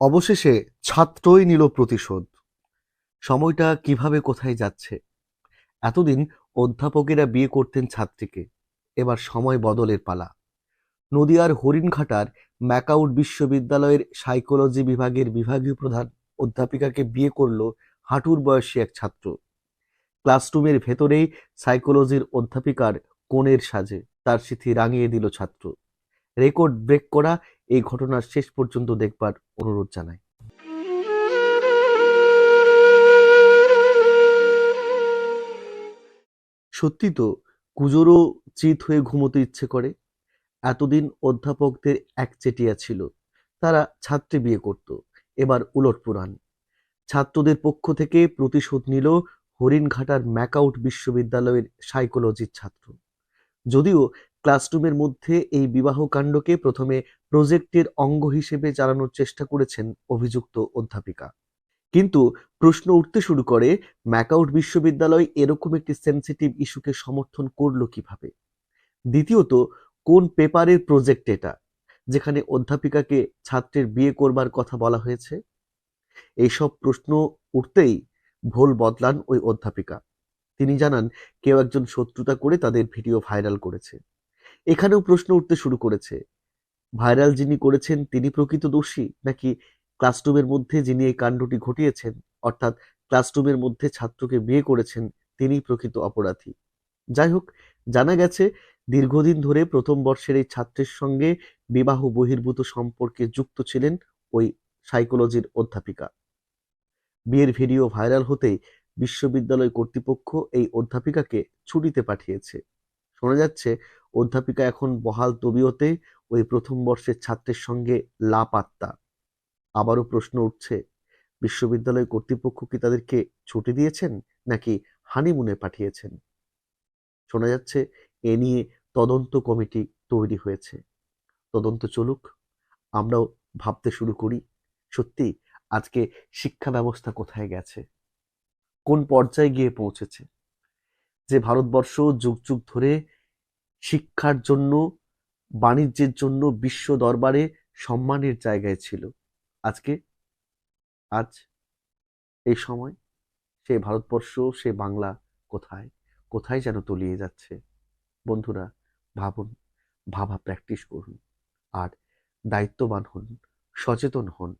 অবশেষে ছাত্রই নিল প্রতিশোধ। সময়টা কীভাবে কোথায় যাচ্ছে? এতদিন অধ্যাপকেরা বিয়ে করতেন ছাত্রীকে। এবার সময় বদলের পালা। নদিয়ার হরিণঘাটার ম্যাকাউট বিশ্ববিদ্যালয়ের সাইকোলজি বিভাগের বিভাগীয় প্রধান অধ্যাপিকাকে বিয়ে করল হাঁটুর বয়সী এক ছাত্র। ক্লাসরুমের ভেতরেই সাইকোলজির অধ্যাপিকার কোণের সাজে তার স্মৃতি রাঙিয়ে দিল ছাত্র। রেকর্ড ব্রেক করা এই ঘটনার শেষ পর্যন্ত দেখবার অনুরোধ জানাই। সত্যি তো, কুজোরও চিত হয়ে ঘুমোতে ইচ্ছে করে। এতদিন অধ্যাপকদের একচেটিয়া ছিল। তারা ছাত্রী বিয়ে করত, এবার উলট পুরাণ। ছাত্রদের পক্ষ থেকে প্রতিশোধ নিল হরিণঘাটার ম্যাকাউট বিশ্ববিদ্যালয়ের সাইকোলজির ছাত্র। যদিও ক্লাসরুমের মধ্যে এই বিবাহ কাণ্ডকে প্রথমে প্রজেক্টের অঙ্গ হিসেবে চালানোর চেষ্টা করেছেন অভিযুক্ত অধ্যাপিকা। কিন্তু প্রশ্ন উঠতে শুরু করে ম্যাকাউট বিশ্ববিদ্যালয় এরকম একটি সেন্সিটিভ ইস্যুকে সমর্থন করল কীভাবে? দ্বিতীয়ত, কোন পেপারের প্রজেক্ট এটা, যেখানে অধ্যাপিকাকে ছাত্রের বিয়ে করবার কথা বলা হয়েছে? এইসব প্রশ্ন উঠতেই ভোল বদলান ওই অধ্যাপিকা। তিনি জানান, কেউ একজন শত্রুতা করে তাদের ভিডিও ভাইরাল করেছে। এখানেও প্রশ্ন উঠতে শুরু করেছে। ভাইরাল যিনি করেছেন, তিনি প্রকৃত দোষী? নাকি ক্লাসরুমের মধ্যে যিনি এই কাণ্ডটি ঘটিয়েছেন, অর্থাৎ ক্লাসরুমের মধ্যে ছাত্রকে বিয়ে করেছেন তিনি প্রকৃত অপরাধী? যাই হোক, জানা গেছে, দীর্ঘদিন ধরে প্রথম বর্ষের এই ছাত্রের সঙ্গে বিবাহ বহির্ভূত সম্পর্কে যুক্ত ছিলেন ওই সাইকোলজির অধ্যাপিকা। বিয়ের ভিডিও ভাইরাল হতেই বিশ্ববিদ্যালয় কর্তৃপক্ষ এই অধ্যাপিকাকে ছুটিতে পাঠিয়েছে। শোনা যাচ্ছে অধ্যাপিকা এখন বহাল তবিয়তে ওই প্রথম বর্ষের ছাত্রের সঙ্গে লাপাত্তা। আবারও প্রশ্ন উঠছে, বিশ্ববিদ্যালয় কর্তৃপক্ষ কি তাদেরকে ছুটি দিয়েছেন নাকি হানিমুনে পাঠিয়েছেন? শোনা যাচ্ছে, এ নিয়ে তদন্ত কমিটি তৈরি হয়েছে। তদন্ত চলুক, আমরাও ভাবতে শুরু করি, সত্যি আজকে শিক্ষা ব্যবস্থা কোথায় গেছে? কোন পর্যায়ে গিয়ে পৌঁছেছে? যে ভারতবর্ষ যুগ যুগ ধরে শিক্ষার জন্য, বাণিজ্যের জন্য বিশ্ব দরবারে সম্মানের জায়গায় ছিল। আজকে, আজ এই সময়, সে ভারতবর্ষ, সে বাংলা কোথায়? কোথায় যেন তলিয়ে যাচ্ছে? বন্ধুরা, ভাবুন, ভাবা প্র্যাকটিস করুন। আর দায়িত্ববান হন, সচেতন হন।